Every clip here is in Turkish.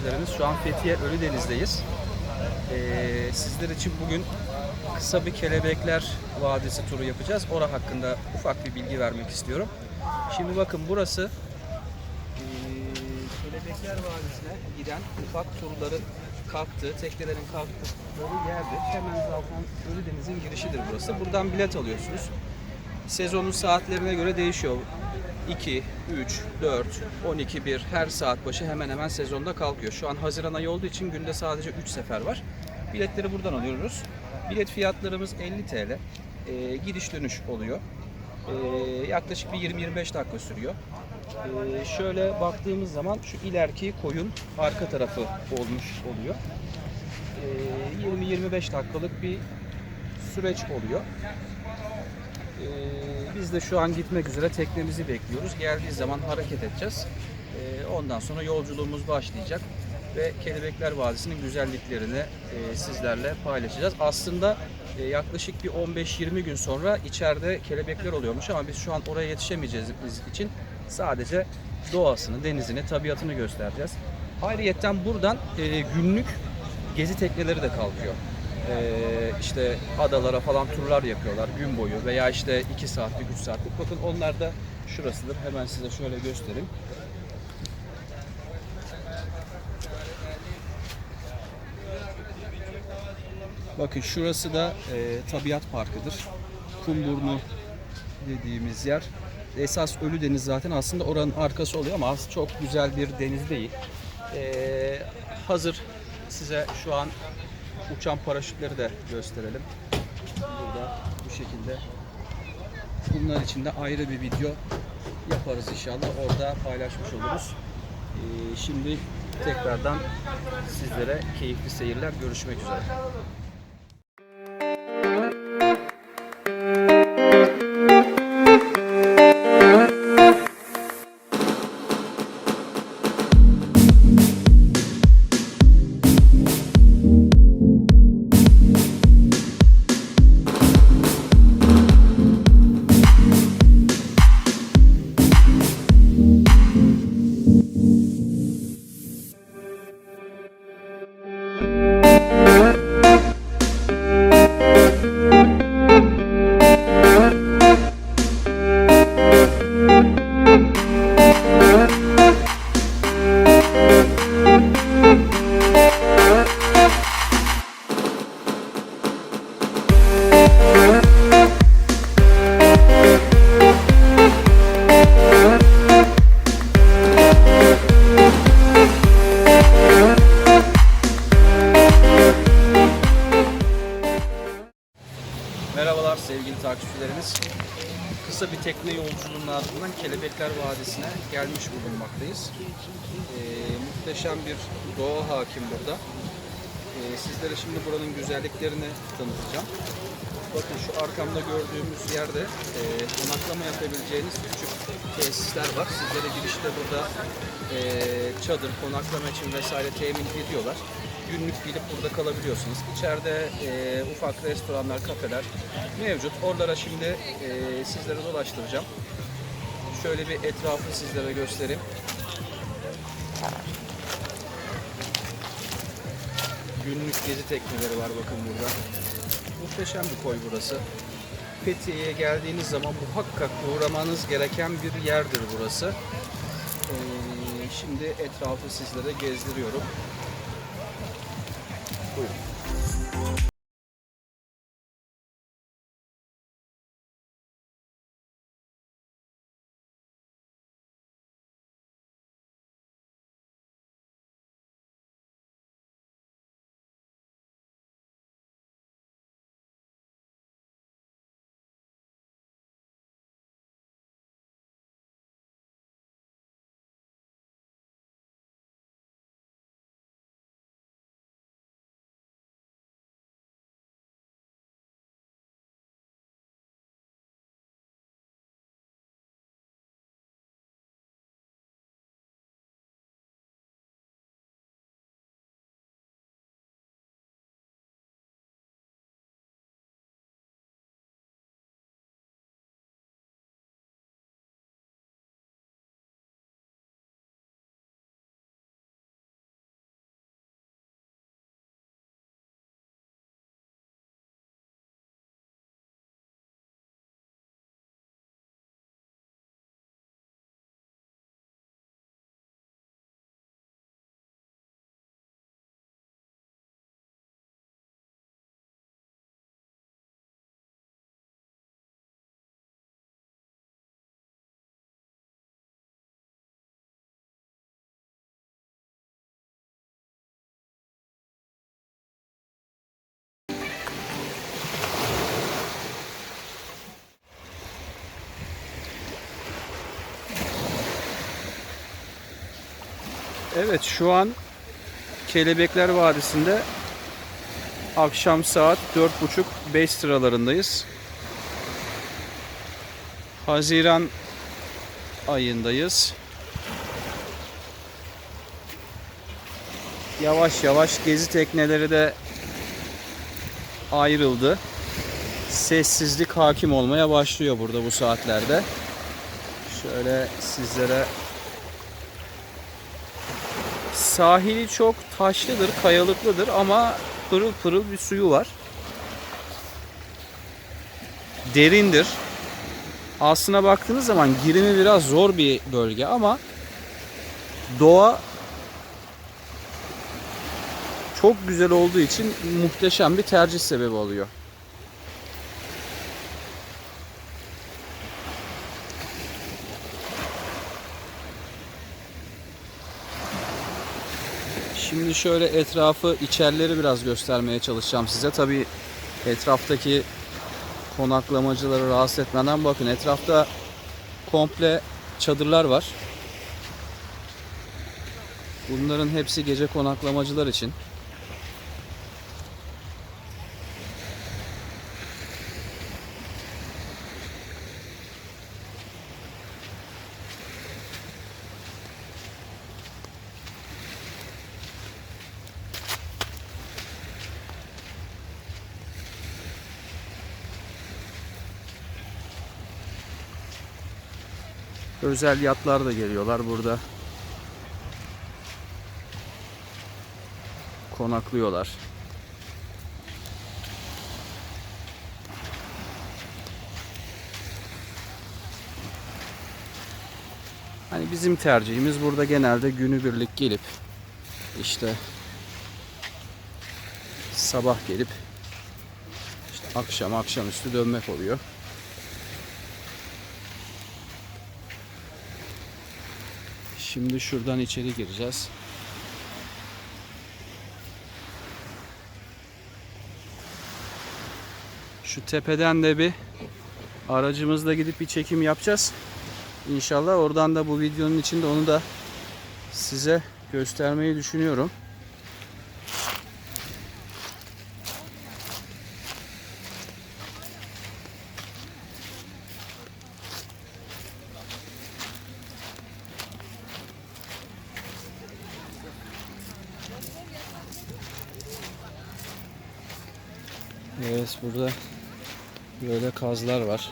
takipçilerimiz. Şu an Fethiye Ölüdeniz'deyiz. Ee, sizler için bugün kısa bir Kelebekler Vadisi turu yapacağız. Ora hakkında ufak bir bilgi vermek istiyorum. Şimdi bakın burası ee, Kelebekler Vadisi'ne giden ufak turların kalktığı, teknelerin kalktıkları yerdir. Hemen zaten Ölüdeniz'in girişidir burası. Buradan bilet alıyorsunuz. Sezonun saatlerine göre değişiyor. 2, 3, 4, 12, 1 her saat başı hemen hemen sezonda kalkıyor. Şu an Haziran ayı olduğu için günde sadece 3 sefer var. Biletleri buradan alıyoruz. Bilet fiyatlarımız 50 TL. Ee, gidiş dönüş oluyor. Ee, yaklaşık bir 20-25 dakika sürüyor. Ee, şöyle baktığımız zaman şu ileriki koyun arka tarafı olmuş oluyor. Ee, 20-25 dakikalık bir süreç oluyor. Ee, biz de şu an gitmek üzere teknemizi bekliyoruz. Geldiği zaman hareket edeceğiz. Ee, ondan sonra yolculuğumuz başlayacak ve Kelebekler Vadisi'nin güzelliklerini e, sizlerle paylaşacağız. Aslında e, yaklaşık bir 15-20 gün sonra içeride kelebekler oluyormuş ama biz şu an oraya yetişemeyeceğiz için sadece doğasını, denizini, tabiatını göstereceğiz. Ayrıyetten buradan e, günlük gezi tekneleri de kalkıyor. Ee, işte adalara falan turlar yapıyorlar gün boyu veya işte 2 saatlik 3 saatlik. Bakın onlar da şurasıdır. Hemen size şöyle göstereyim. Bakın şurası da e, tabiat parkıdır. Kumburnu dediğimiz yer. Esas Ölüdeniz zaten aslında oranın arkası oluyor ama çok güzel bir deniz değil. Ee, hazır size şu an uçan paraşütleri de gösterelim. Burada bu şekilde. Bunlar için de ayrı bir video yaparız inşallah. Orada paylaşmış oluruz. Ee, şimdi tekrardan sizlere keyifli seyirler. Görüşmek üzere. Takipçilerimiz. Kısa bir tekne yolculuğunun ardından Kelebekler Vadisi'ne gelmiş bulunmaktayız. Ee, muhteşem bir doğa hakim burada. Ee, sizlere şimdi buranın güzelliklerini tanıtacağım. Bakın şu arkamda gördüğümüz yerde e, konaklama yapabileceğiniz küçük tesisler var. Sizlere girişte burada e, çadır, konaklama için vesaire temin ediyorlar. Günlük gelip burada kalabiliyorsunuz. İçeride e, ufak restoranlar, kafeler mevcut. Oralara şimdi e, sizlere dolaştıracağım. Şöyle bir etrafı sizlere göstereyim. Günlük gezi tekneleri var bakın burada. Muhteşem bir koy burası. Fethiye'ye geldiğiniz zaman muhakkak uğramanız gereken bir yerdir burası. Ee, şimdi etrafı sizlere gezdiriyorum. Fui. Evet şu an Kelebekler Vadisi'nde akşam saat 4.30-5 sıralarındayız. Haziran ayındayız. Yavaş yavaş gezi tekneleri de ayrıldı. Sessizlik hakim olmaya başlıyor burada bu saatlerde. Şöyle sizlere Sahili çok taşlıdır, kayalıklıdır ama pırıl pırıl bir suyu var. Derindir. Aslına baktığınız zaman girimi biraz zor bir bölge ama doğa çok güzel olduğu için muhteşem bir tercih sebebi oluyor. Şimdi şöyle etrafı, içerileri biraz göstermeye çalışacağım size. Tabii etraftaki konaklamacıları rahatsız etmeden bakın etrafta komple çadırlar var. Bunların hepsi gece konaklamacılar için. Özel yatlar da geliyorlar burada. Konaklıyorlar. Hani bizim tercihimiz burada genelde günübirlik gelip işte sabah gelip işte akşam akşamüstü dönmek oluyor. Şimdi şuradan içeri gireceğiz. Şu tepeden de bir aracımızla gidip bir çekim yapacağız. İnşallah oradan da bu videonun içinde onu da size göstermeyi düşünüyorum. Evet burada böyle kazlar var.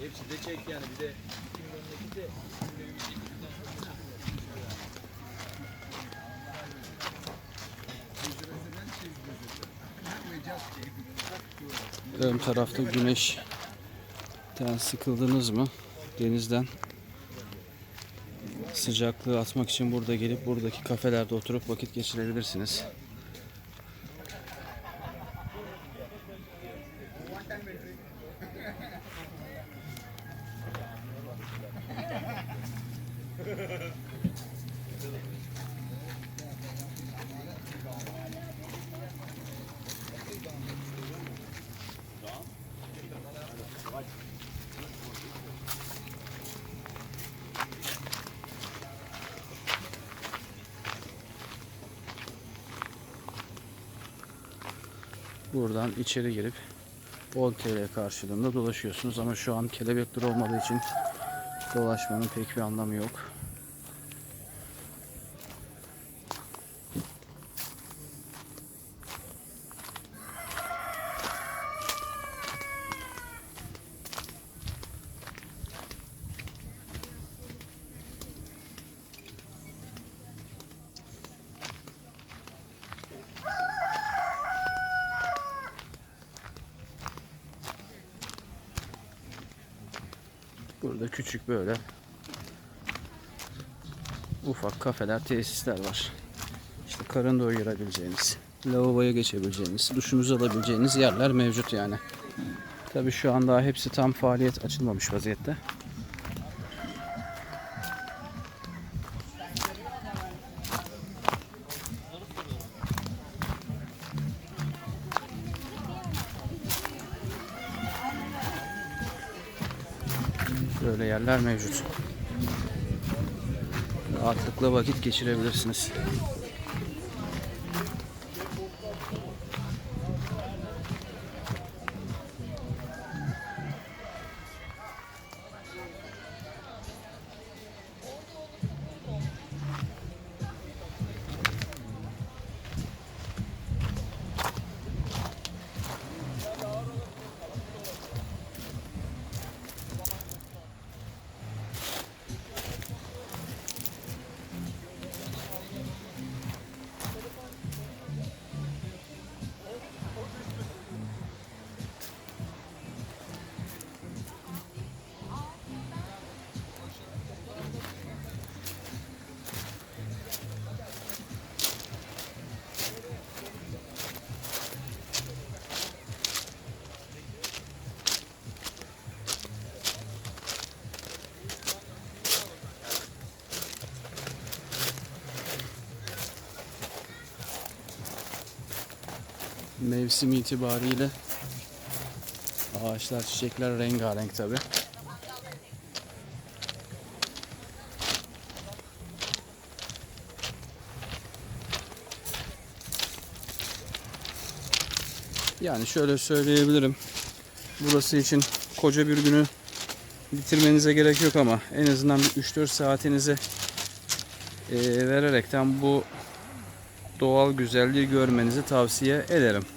Hepsi de çek yani bir de Ön tarafta güneşten sıkıldınız mı? Denizden sıcaklığı atmak için burada gelip buradaki kafelerde oturup vakit geçirebilirsiniz. Buradan içeri girip 10 TL karşılığında dolaşıyorsunuz ama şu an kelebekler olmadığı için dolaşmanın pek bir anlamı yok. Burada küçük böyle ufak kafeler, tesisler var. İşte karın doyurabileceğiniz, lavaboya geçebileceğiniz, duşunuzu alabileceğiniz yerler mevcut yani. Tabii şu an daha hepsi tam faaliyet açılmamış vaziyette. Böyle yerler mevcut. Rahatlıkla vakit geçirebilirsiniz. Mevsim itibariyle ağaçlar, çiçekler rengarenk tabi. Yani şöyle söyleyebilirim. Burası için koca bir günü bitirmenize gerek yok ama en azından bir 3-4 saatinizi vererekten bu doğal güzelliği görmenizi tavsiye ederim.